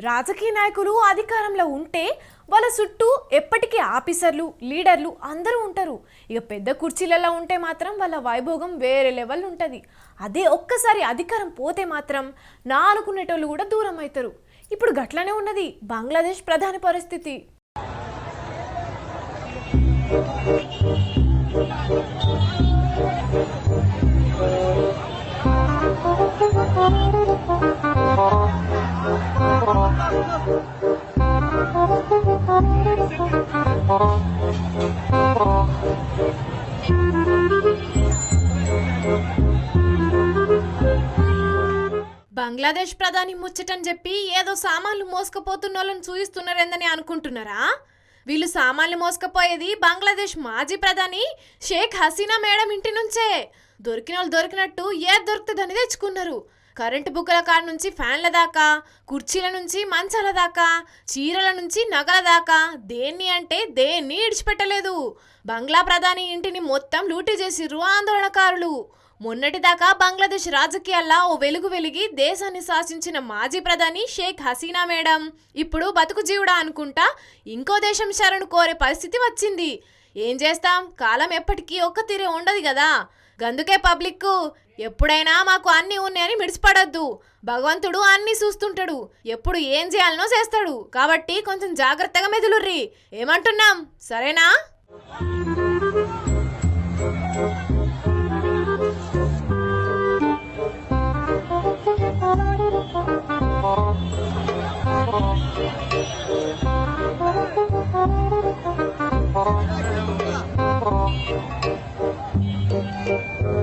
రాజకీయ నాయకులు అధికారంలో ఉంటే వాళ్ళ చుట్టూ ఎప్పటికీ ఆఫీసర్లు లీడర్లు అందరూ ఉంటారు. ఇక పెద్ద కుర్చీలలో ఉంటే మాత్రం వాళ్ళ వైభోగం వేరే లెవెల్ ఉంటుంది. అదే ఒక్కసారి అధికారం పోతే మాత్రం నాలుగునేటోళ్ళు కూడా దూరం అవుతారు ఇప్పుడు గట్లనే ఉన్నది. బంగ్లాదేశ్ ప్రధాని పరిస్థితి. బంగ్లాదేశ్ ప్రధాని ముచ్చటని చెప్పి ఏదో సామాన్లు మోసుకపోతున్న వాళ్ళని చూయిస్తున్నారేందని అనుకుంటున్నారా? వీళ్ళు సామాన్లు మోసుకపోయేది బంగ్లాదేశ్ మాజీ ప్రధాని షేక్ హసీనా మేడం ఇంటి నుంచే. దొరికిన వాళ్ళు దొరికినట్టు ఏది దొరుకుతుందని తెచ్చుకున్నారు. కరెంటు బుక్కల కాడ నుంచి ఫ్యాన్ల దాకా కుర్చీల నుంచి మంచాల దాకా చీరల నుంచి నగల దాకా. దేన్ని అంటే దేన్ని ఇడిచిపెట్టలేదు. బంగ్లా ప్రధాని ఇంటిని మొత్తం లూటీ చేసిర్రు ఆందోళనకారులు. మొన్నటిదాకా బంగ్లాదేశ్ రాజకీయాల్లో ఓ వెలుగు వెలిగి దేశాన్ని శాసించిన మాజీ ప్రధాని షేక్ హసీనా మేడం. ఇప్పుడు బతుకు జీవుడా అనుకుంటా ఇంకో దేశం శరణు కోరే పరిస్థితి వచ్చింది. ఏం చేస్తాం? కాలం ఎప్పటికీ ఒక్క తీరే ఉండదు కదా గందుకే పబ్లిక్కు ఎప్పుడైనా మాకు అన్నీ ఉన్నాయని మిడిసిపడద్దు. భగవంతుడు అన్నీ చూస్తుంటాడు ఎప్పుడు ఏం చేయాలనో చేస్తాడు. కాబట్టి కొంచెం జాగ్రత్తగా మెదులుర్రి. ఏమంటున్నాం? సరేనా?